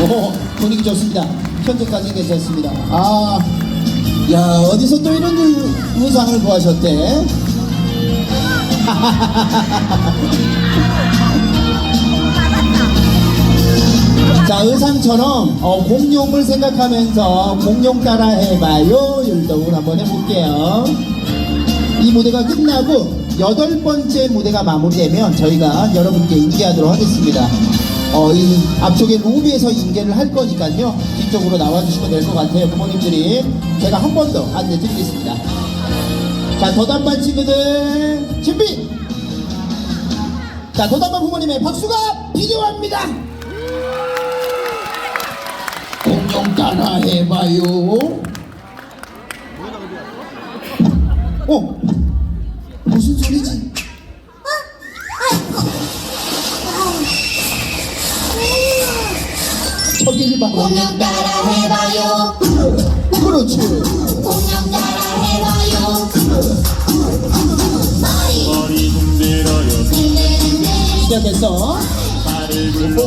오, 분위기 좋습니다. 현재까지 괜찮습니다. 아, 야, 어디서 또 이런 의- 의상을 구하셨대? 자, 의상처럼 어, 공룡을 생각하면서 공룡 따라 해봐요. 율동을 한번 해볼게요. 이 무대가 끝나고 여덟 번째 무대가 마무리되면 저희가 여러분께 인계하도록 하겠습니다. 어, 이 앞쪽에 로비에서 인계를 할 거니까요. 뒤쪽으로 나와주시면 될 것 같아요. 부모님들이. 제가 한 번 더 안내 드리겠습니다. 자, 도단반 친구들, 준비! 자, 도단반 부모님의 박수가 필요합니다! 공룡 따라 해봐요. 어? 무슨 소리지? 저길 봐. 공룡 따라 해봐요 그렇지. 공룡 따라 해봐요 머리 머리 흔들어요 흔들흔들 시작했어. 발을 굴러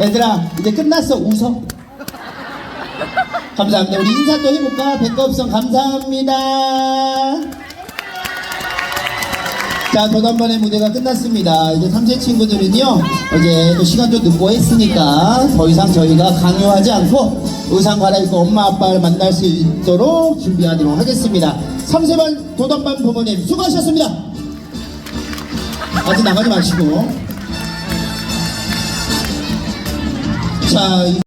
얘들아, 이제 끝났어. 웃어. 감사합니다. 우리 인사 또 해볼까? 백업성 감사합니다. 자, 도단반의 무대가 끝났습니다. 이제 3세 친구들은요, 이제 또 시간도 늦고 했으니까 더 이상 저희가 강요하지 않고 의상 갈아입고 엄마 아빠를 만날 수 있도록 준비하도록 하겠습니다. 3세반 도단반 부모님 수고하셨습니다. 아직 나가지 마시고. 자, 이-